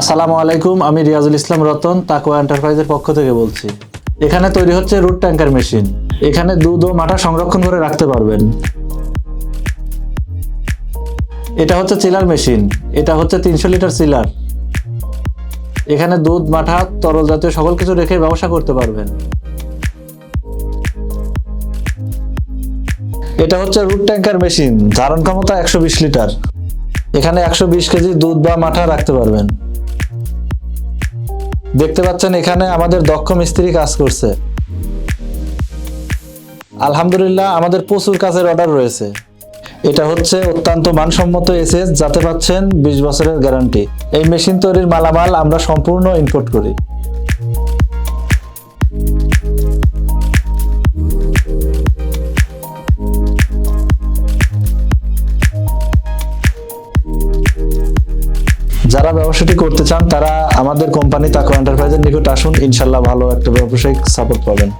আসসালামু আলাইকুম, আমি রিয়াজুল ইসলাম রতন তাকোয়া এন্টারপ্রাইজের পক্ষ থেকে বলছি। এখানে তৈরি হচ্ছে রুট ট্যাঙ্কার মেশিন। এখানে দুধ ও মাঠা সংরক্ষণ করে রাখতে পারবেন। এটা হচ্ছে চিলার মেশিন, এটা হচ্ছে তিনশো লিটার চিলার। এখানে দুধ মাঠা তরল জাতীয় সকল কিছু রেখে ব্যবসা করতে পারবেন। এটা হচ্ছে রুট ট্যাঙ্কার মেশিন, ধারণ ক্ষমতা একশো বিশ লিটার। এখানে একশো বিশ কেজি দুধ বা মাঠা রাখতে পারবেন। দেখতে পাচ্ছেন এখানে আমাদের দক্ষ মিস্ত্রি কাজ করছে। আলহামদুলিল্লাহ, আমাদের প্রচুর কাজের অর্ডার রয়েছে। এটা হচ্ছে অত্যন্ত মানসম্মত এসএস, যাতে পাচ্ছেন বিশ বছরের গ্যারান্টি এই মেশিন তৈরির মালামাল আমরা সম্পূর্ণ ইম্পোর্ট করি। যারা ব্যবসাটি করতে চান, তারা আমাদের কোম্পানি তাকো এন্টারপ্রাইজের নিকট আসুন। ইনশাল্লাহ ভালো একটা ব্যবসায়িক সাপোর্ট পাবেন।